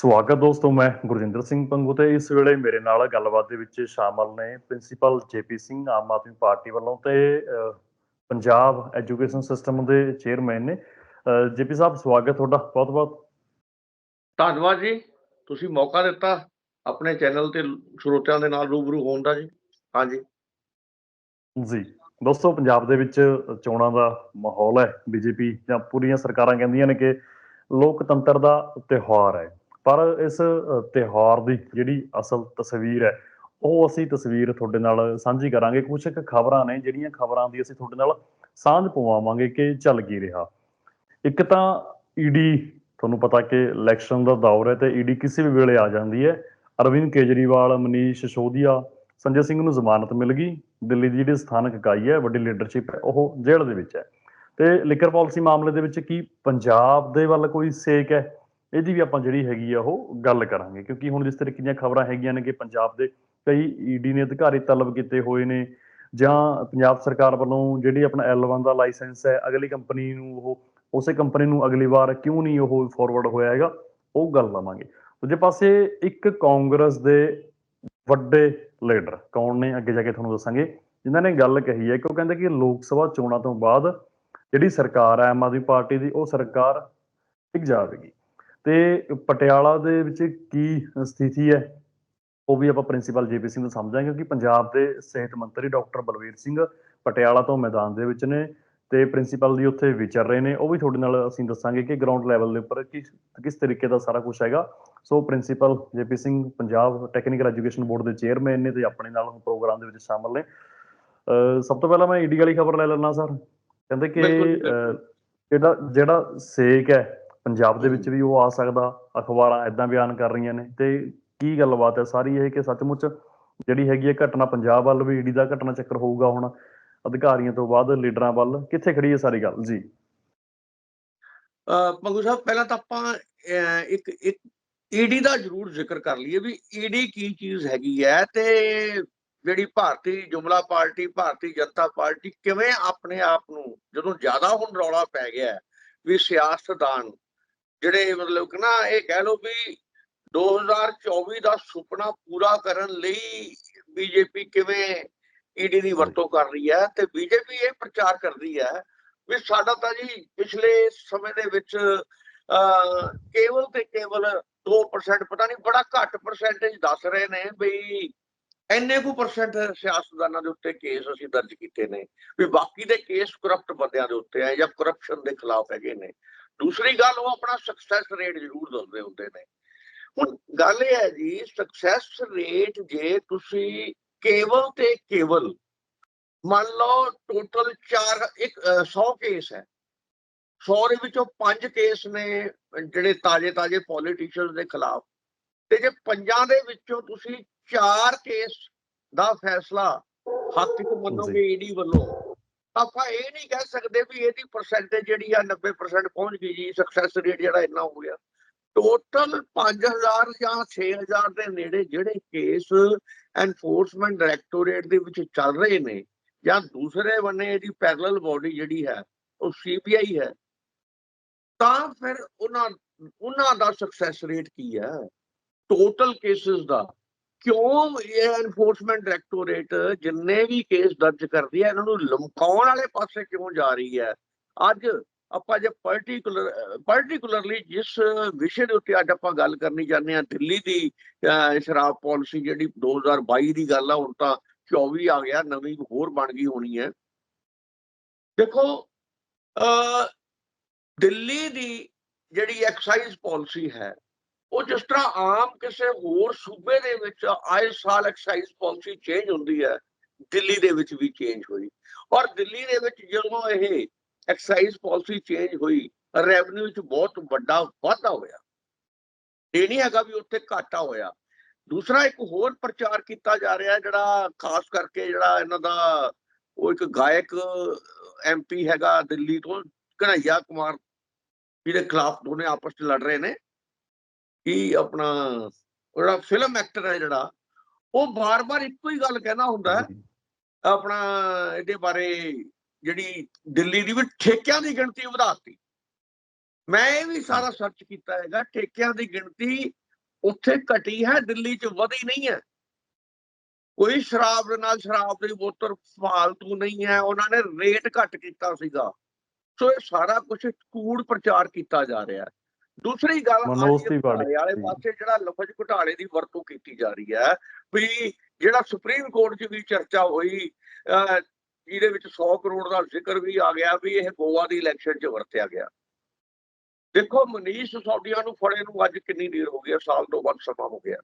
ਸਵਾਗਤ ਦੋਸਤੋ ਮੈਂ ਗੁਰਜਿੰਦਰ ਸਿੰਘ ਪੰਗੂ ਤੇ ਇਸ ਵੇਲੇ ਮੇਰੇ ਨਾਲ ਗੱਲਬਾਤ ਦੇ ਵਿੱਚ ਸ਼ਾਮਲ ਨੇ principal JP Singh Aam Aadmi party ਵੱਲੋਂ ਤੇ ਪੰਜਾਬ ਐਜੂਕੇਸ਼ਨ ਸਿਸਟਮ ਦੇ ਚੇਅਰਮੈਨ ਨੇ। ਜੇਪੀ ਸਾਹਿਬ ਸਵਾਗਤ ਤੁਹਾਡਾ ਬਹੁਤ ਬਹੁਤ ਧੰਨਵਾਦ ਜੀ ਤੁਸੀਂ ਮੌਕਾ ਦਿੱਤਾ ਆਪਣੇ ਚੈਨਲ ਤੇ ਸਰੋਤਿਆਂ ਦੇ ਨਾਲ ਰੂਬਰੂ ਹੋਣ ਦਾ ਜੀ। ਹਾਂਜੀ ਜੀ। ਦੋਸਤੋ ਪੰਜਾਬ ਦੇ ਵਿੱਚ ਚੋਣਾਂ ਦਾ ਮਾਹੌਲ ਹੈ। ਬੀਜੇਪੀ ਜਾਂ ਪੂਰੀਆਂ ਸਰਕਾਰਾਂ ਕਹਿੰਦੀਆਂ ਨੇ ਕਿ ਲੋਕਤੰਤਰ ਦਾ ਤਿਉਹਾਰ ਹੈ। ਪਰ ਇਸ ਅ, ਤਿਉਹਾਰ ਦੀ ਜਿਹੜੀ ਅਸਲ ਤਸਵੀਰ ਹੈ ਉਹ ਅਸੀਂ ਤਸਵੀਰ ਤੁਹਾਡੇ ਨਾਲ ਸਾਂਝੀ ਕਰਾਂਗੇ। ਕੁਝ ਇੱਕ ਖਬਰਾਂ ਨੇ ਜਿਹੜੀਆਂ ਖਬਰਾਂ ਦੀ ਅਸੀਂ ਤੁਹਾਡੇ ਨਾਲ ਸਾਂਝ ਪਵਾਵਾਂਗੇ ਕਿ ਚੱਲ ਕੀ ਰਿਹਾ। ਇੱਕ ਤਾਂ ਈਡੀ ਤੁਹਾਨੂੰ ਪਤਾ ਕਿ ਇਲੈਕਸ਼ਨ ਦਾ ਦੌਰ ਹੈ ਤੇ ਈਡੀ ਕਿਸੇ ਵੀ ਵੇਲੇ ਆ ਜਾਂਦੀ ਹੈ। ਅਰਵਿੰਦ ਕੇਜਰੀਵਾਲ ਮਨੀਸ਼ ਸੋਧੀਆ ਸੰਜੇ ਸਿੰਘ ਨੂੰ ਜ਼ਮਾਨਤ ਮਿਲ ਗਈ। ਦਿੱਲੀ ਦੀ ਜਿਹੜੀ ਸਥਾਨਕ ਇਕਾਈ ਹੈ ਵੱਡੀ ਲੀਡਰਸ਼ਿਪ ਹੈ ਉਹ ਜੇਲ੍ਹ ਦੇ ਵਿੱਚ ਹੈ। ਤੇ ਲਿਕਰ ਪਾਲਿਸੀ ਮਾਮਲੇ ਦੇ ਵਿੱਚ ਕੀ ਪੰਜਾਬ ਦੇ ਵੱਲ ਕੋਈ ਸੇਕ ਹੈ? ਇਹਦੀ ਵੀ ਆਪਾਂ ਜਿਹੜੀ ਹੈਗੀ ਆ ਉਹ ਗੱਲ ਕਰਾਂਗੇ, ਕਿਉਂਕਿ ਹੁਣ ਜਿਸ ਤਰੀਕੇ ਦੀਆਂ ਖਬਰਾਂ ਹੈਗੀਆਂ ਨੇ ਕਿ ਪੰਜਾਬ ਦੇ ਕਈ ਈਡੀ ਨੇ ਅਧਿਕਾਰੀ ਤਲਬ ਕੀਤੇ ਹੋਏ ਨੇ, ਜਾਂ ਪੰਜਾਬ ਸਰਕਾਰ ਵੱਲੋਂ ਜਿਹੜੀ ਆਪਣਾ L1 ਦਾ ਲਾਇਸੈਂਸ ਹੈ, ਅਗਲੀ ਕੰਪਨੀ ਨੂੰ ਉਹ, ਉਸੇ ਕੰਪਨੀ ਨੂੰ ਅਗਲੀ ਵਾਰ ਕਿਉਂ ਨਹੀਂ ਉਹ ਫਾਰਵਰਡ ਹੋਇਆ ਹੈਗਾ, ਉਹ ਗੱਲ ਲਵਾਂਗੇ। ਦੂਜੇ ਪਾਸੇ ਇੱਕ ਕਾਂਗਰਸ ਦੇ ਵੱਡੇ ਲੀਡਰ ਕੌਣ ਨੇ, ਅੱਗੇ ਜਾ ਕੇ ਤੁਹਾਨੂੰ ਦੱਸਾਂਗੇ, ਜਿਨ੍ਹਾਂ ਨੇ ਗੱਲ ਕਹੀ ਹੈ ਕਿ ਉਹ ਕਹਿੰਦੇ ਕਿ ਲੋਕ ਸਭਾ ਚੋਣਾਂ ਤੋਂ ਬਾਅਦ ਜਿਹੜੀ ਸਰਕਾਰ ਹੈ, ਆਮ ਆਦਮੀ ਪਾਰਟੀ ਦੀ, ਉਹ ਸਰਕਾਰ ਟਿਕ ਜਾਵੇਗੀ। ਤੇ ਪਟਿਆਲਾ ਦੇ ਵਿੱਚ ਕੀ ਸਥਿਤੀ ਹੈ? ਉਹ ਵੀ ਆਪਾਂ ਪ੍ਰਿੰਸੀਪਲ ਜੇਪੀ ਸਿੰਘ ਤੋਂ ਸਮਝਾਂਗੇ ਕਿਉਂਕਿ ਪੰਜਾਬ ਦੇ ਸਿਹਤ ਮੰਤਰੀ ਡਾਕਟਰ ਬਲਵੀਰ ਸਿੰਘ ਪਟਿਆਲਾ ਤੋਂ ਮੈਦਾਨ ਦੇ ਵਿੱਚ ਨੇ ਤੇ ਪ੍ਰਿੰਸੀਪਲ ਦੀ ਉੱਥੇ ਵਿਚਰ ਰਹੇ ਨੇ। ਉਹ ਵੀ ਤੁਹਾਡੇ ਨਾਲ ਅਸੀਂ ਦੱਸਾਂਗੇ ਕਿ ਗਰਾਊਂਡ ਲੈਵਲ ਦੇ ਉੱਪਰ ਕਿਸ ਕਿਸ ਤਰੀਕੇ ਦਾ ਸਾਰਾ ਕੁਝ ਹੈਗਾ। So principal JP Singh Punjab technical education board ਦੇ ਚੇਅਰਮੈਨ ਨੇ ਤੇ ਆਪਣੇ ਨਾਲ ਪ੍ਰੋਗਰਾਮ ਦੇ ਵਿੱਚ ਸ਼ਾਮਲ ਨੇ। ਸਭ ਤੋਂ ਪਹਿਲਾਂ ਮੈਂ ਈਡੀ ਵਾਲੀ ਖਬਰ ਲੈ ਲੈਣਾ ਸਰ ਕਹਿੰਦੇ ਕਿ ਜੀ, ਜਿਹੜਾ ਜਿਹੜਾ ਸੇਕ ਹੈ ਪੰਜਾਬ ਦੇ ਵਿੱਚ ਵੀ ਉਹ ਆ ਸਕਦਾ ਅਖਬਾਰਾਂ ਇਦਾਂ ਬਿਆਨ ਕਰ ਰਹੀਆਂ ਨੇ। ਤੇ ਕੀ ਗੱਲਬਾਤ ਹੈ? ਸਾਰੀ ਇਹ ਕਿ ਸੱਚਮੁੱਚ ਜਿਹੜੀ ਹੈਗੀ ਹੈ ਘਟਨਾ ਪੰਜਾਬ ਵੱਲ ਵੀ ਈਡੀ ਦਾ ਘਟਨਾ ਚੱਕਰ ਹੋਊਗਾ ਹੁਣ ਅਧਿਕਾਰੀਆਂ ਤੋਂ ਬਾਅਦ ਲੀਡਰਾਂ ਵੱਲ। ਕਿੱਥੇ ਖੜੀ ਹੈ ਸਾਰੀ ਗੱਲ? ਜੀ। ਪੰਗੂ ਸਾਹਿਬ ਪਹਿਲਾਂ ਤਾਂ ਆਪਾਂ ਇੱਕ ਇੱਕ ਈਡੀ ਦਾ ਜ਼ਰੂਰ ਜ਼ਿਕਰ ਕਰ ਲਈਏ ਵੀ ਈਡੀ ਕੀ ਚੀਜ਼ ਹੈਗੀ ਹੈ ਤੇ ਜਿਹੜੀ ਭਾਰਤੀ ਜੁਮਲਾ ਪਾਰਟੀ ਭਾਰਤੀ ਜਨਤਾ ਪਾਰਟੀ ਕਿਵੇਂ ਆਪਣੇ ਆਪ ਨੂੰ ਜਦੋਂ ਜ਼ਿਆਦਾ ਹੁਣ ਰੌਲਾ ਪੈ ਗਿਆ ਵੀ ਸਿਆਸਤਦਾਨ ਜਿਹੜੇ ਮਤਲਬ ਕਿ ਨਾ ਇਹ ਕਹਿ ਲਓ ਵੀ 2024 ਦਾ ਸੁਪਨਾ ਪੂਰਾ ਕਰਨ ਲਈ ਬੀਜੇਪੀ ਕਿਵੇਂ ਈਡੀ ਦੀ ਵਰਤੋਂ ਕਰ ਰਹੀ ਹੈ ਤੇ ਬੀਜੇਪੀ ਇਹ ਪ੍ਰਚਾਰ ਕਰਦੀ ਹੈ ਵੀ ਸਾਡਾ ਤਾਂ ਜੀ ਪਿਛਲੇ ਸਮੇਂ ਦੇ ਵਿੱਚ ਕੇਵਲ ਤੇ ਕੇਵਲ 2% ਪਤਾ ਨਹੀਂ ਬੜਾ ਘੱਟ ਪਰਸੈਂਟੇਜ ਦੱਸ ਰਹੇ ਨੇ ਵੀ ਇੰਨੇ ਕੁ ਪਰਸੈਂਟ ਸਿਆਸਤਦਾਨਾਂ ਦੇ ਉੱਤੇ ਕੇਸ ਅਸੀਂ ਦਰਜ ਕੀਤੇ ਨੇ ਵੀ ਬਾਕੀ ਦੇ ਕੇਸ ਕਰਪਟ ਬੰਦਿਆਂ ਦੇ ਉੱਤੇ ਆ ਜਾਂ ਕਰਪਸ਼ਨ ਦੇ ਖਿਲਾਫ ਹੈਗੇ ਨੇ। ਦੂਸਰੀ ਗੱਲ ਉਹ ਆਪਣਾ ਸਕਸੈਸ ਰੇਟ ਜ਼ਰੂਰ ਦੱਸਦੇ ਹੁੰਦੇ ਨੇ। ਹੁਣ ਗੱਲ ਇਹ ਹੈ ਜੀ ਸਕਸੈਸ ਰੇਟ ਜੇ ਤੁਸੀਂ ਕੇਵਲ ਤੇ ਕੇਵਲ ਮੰਨ ਲਓ ਟੋਟਲ 4 ਇੱਕ 100 ਕੇਸ ਹੈ। 100 ਦੇ ਵਿੱਚੋਂ 5 ਕੇਸ ਨੇ ਜਿਹੜੇ ਤਾਜ਼ੇ ਤਾਜ਼ੇ ਪੋਲੀਟੀਸ਼ੀਅਨਸ ਦੇ ਖਿਲਾਫ। ਤੇ ਜੇ ਪੰਜਾਂ ਦੇ ਵਿੱਚੋਂ ਤੁਸੀਂ 4 ਕੇਸ ਦਾ ਫੈਸਲਾ ਹੱਕ ਚ ਮੰਨੋਗੇ ਈਡੀ ਵੱਲੋਂ ਆਪਾਂ ਇਹ ਨਹੀਂ ਕਹਿ ਸਕਦੇ ਵੀ ਇਹਦੀ ਪਰਸੈਂਟੇਜ ਜਿਹੜੀ ਆ 90% ਪਹੁੰਚ ਗਈ ਜੀ ਸਕਸੈਸ ਰੇਟ ਜਿਹੜਾ ਇੰਨਾ ਹੋ ਗਿਆ। ਟੋਟਲ 5000 ਜਾਂ 6000 ਦੇ ਨੇੜੇ ਜਿਹੜੇ ਕੇਸ ਐਨਫੋਰਸਮੈਂਟ ਡਾਇਰੈਕਟੋਰੇਟ ਦੇ ਵਿੱਚ ਚੱਲ ਰਹੇ ਨੇ ਜਾਂ ਦੂਸਰੇ ਬੰਨੇ ਇਹਦੀ ਪੈਰਲਲ ਬਾਡੀ ਜਿਹੜੀ ਹੈ, ਉਹ ਸੀਬੀਆਈ ਹੈ, ਤਾਂ ਫਿਰ ਉਹਨਾਂ ਉਹਨਾਂ ਦਾ ਸਕਸੈਸ ਰੇਟ ਕੀ ਹੈ? ਟੋਟਲ ਕੇਸਿਸ ਦਾ। ਕਿਉਂ ਇਹ ਐਨਫੋਰਸਮੈਂਟ ਡਾਇਰੈਕਟੋਰੇਟ ਜਿੰਨੇ ਵੀ ਕੇਸ ਦਰਜ ਕਰਦੀ ਹੈ, ਇਹਨਾਂ ਨੂੰ ਲਮਕਾਉਣ ਵਾਲੇ ਪਾਸੇ ਕਿਉਂ ਜਾ ਰਹੀ ਹੈ? ਅੱਜ ਆਪਾਂ ਜੇ ਪਾਰਟਿਕੂਲਰ ਪਾਰਟਿਕੂਲਰਲੀ ਜਿਸ ਵਿਸ਼ੇ ਦੇ ਉੱਤੇ ਅੱਜ ਆਪਾਂ ਗੱਲ ਕਰਨੀ ਚਾਹੁੰਦੇ ਹਾਂ, ਦਿੱਲੀ ਦੀ ਸ਼ਰਾਬ ਪਾਲਿਸੀ ਜਿਹੜੀ 2022 ਦੀ ਗੱਲ ਆ, ਹੁਣ ਤਾਂ 24 ਆ ਗਿਆ, ਨਵੀਂ ਹੋਰ ਬਣ ਗਈ ਹੋਣੀ ਹੈ। ਦੇਖੋ ਅ ਦਿੱਲੀ ਦੀ ਜਿਹੜੀ ਐਕਸਾਈਜ਼ ਪਾਲਿਸੀ ਹੈ ਉਹ ਜਿਸ ਤਰ੍ਹਾਂ ਆਮ ਕਿਸੇ ਹੋਰ ਸੂਬੇ ਦੇ ਵਿੱਚ ਆਏ ਸਾਲ ਐਕਸਾਈਜ਼ ਪਾਲਿਸੀ ਚੇਂਜ ਹੁੰਦੀ ਹੈ, ਦਿੱਲੀ ਦੇ ਵਿੱਚ ਵੀ ਚੇਂਜ ਹੋਈ। ਔਰ ਦਿੱਲੀ ਦੇ ਵਿੱਚ ਜਦੋਂ ਇਹ ਐਕਸਾਈਜ਼ ਪਾਲਿਸੀ ਚੇਂਜ ਹੋਈ ਰੈਵਨਿਊ ਵਿੱਚ ਬਹੁਤ ਵੱਡਾ ਵਾਧਾ ਹੋਇਆ। ਇਹ ਨਹੀਂ ਹੈਗਾ ਵੀ ਉੱਥੇ ਘਾਟਾ ਹੋਇਆ। ਦੂਸਰਾ ਇੱਕ ਹੋਰ ਪ੍ਰਚਾਰ ਕੀਤਾ ਜਾ ਰਿਹਾ, ਜਿਹੜਾ ਖਾਸ ਕਰਕੇ ਜਿਹੜਾ ਇਹਨਾਂ ਦਾ ਉਹ ਇੱਕ ਗਾਇਕ ਐਮਪੀ ਹੈਗਾ ਦਿੱਲੀ ਤੋਂ ਕਨਈਆ ਕੁਮਾਰ ਜਿਹਦੇ ਖਿਲਾਫ ਦੋਨੇ ਆਪਸ ਵਿੱਚ ਲੜ ਰਹੇ ਨੇ। ਕੀ ਆਪਣਾ ਜਿਹੜਾ ਫਿਲਮ ਐਕਟਰ ਹੈ ਜਿਹੜਾ ਉਹ ਬਾਰ-ਬਾਰ ਇੱਕੋ ਹੀ ਗੱਲ ਕਹਿਣਾ ਹੁੰਦਾ ਹੈ ਆਪਣਾ ਇਹਦੇ ਬਾਰੇ ਜਿਹੜੀ ਦਿੱਲੀ ਦੀ ਵੀ ਠੇਕਿਆਂ ਦੀ ਗਿਣਤੀ ਵਧਾਤੀ ਮੈਂ ਇਹ ਵੀ ਸਾਰਾ ਸਰਚ ਕੀਤਾ ਹੈਗਾ ਠੇਕਿਆਂ ਦੀ ਗਿਣਤੀ ਉੱਥੇ ਘਟੀ ਹੈ ਦਿੱਲੀ 'ਚ ਵਧੀ ਨਹੀਂ ਹੈ। ਕੋਈ ਸ਼ਰਾਬ ਦੇ ਨਾਲ ਸ਼ਰਾਬ ਦੀ ਬੋਤਲ ਫਾਲਤੂ ਨਹੀਂ ਹੈ ਉਹਨਾਂ ਨੇ ਰੇਟ ਘੱਟ ਕੀਤਾ ਸੀਗਾ। ਸੋ ਇਹ ਸਾਰਾ ਕੁਝ ਕੂੜ ਪ੍ਰਚਾਰ ਕੀਤਾ ਜਾ ਰਿਹਾ ਹੈ। ਦੂਸਰੀ ਗੱਲ ਵਾਲੇ। ਪਾਸੇ ਜਿਹੜਾ ਲਫ਼ਜ਼ ਘੁਟਾਲੇ ਦੀ ਵਰਤੋਂ ਕੀਤੀ ਜਾ ਰਹੀ ਹੈ ਵੀ ਜਿਹੜਾ ਸੁਪਰੀਮ ਕੋਰਟ 'ਚ ਵੀ ਚਰਚਾ ਹੋਈ ਜਿਹਦੇ ਵਿੱਚ 100 ਕਰੋੜ ਦਾ ਜ਼ਿਕਰ ਵੀ ਆ ਗਿਆ ਵੀ ਇਹ ਗੋਆ ਦੀ ਇਲੈਕਸ਼ਨ 'ਚ ਵਰਤਿਆ ਗਿਆ। ਦੇਖੋ ਮਨੀਸ਼ ਸੌਦੀਆਂ ਨੂੰ ਫੜੇ ਨੂੰ ਅੱਜ ਕਿੰਨੀ ਦੇਰ ਹੋ ਗਈ ਹੈ? ਸਾਲ ਤੋਂ ਵੱਧ ਸਮਾਂ ਹੋ ਗਿਆ।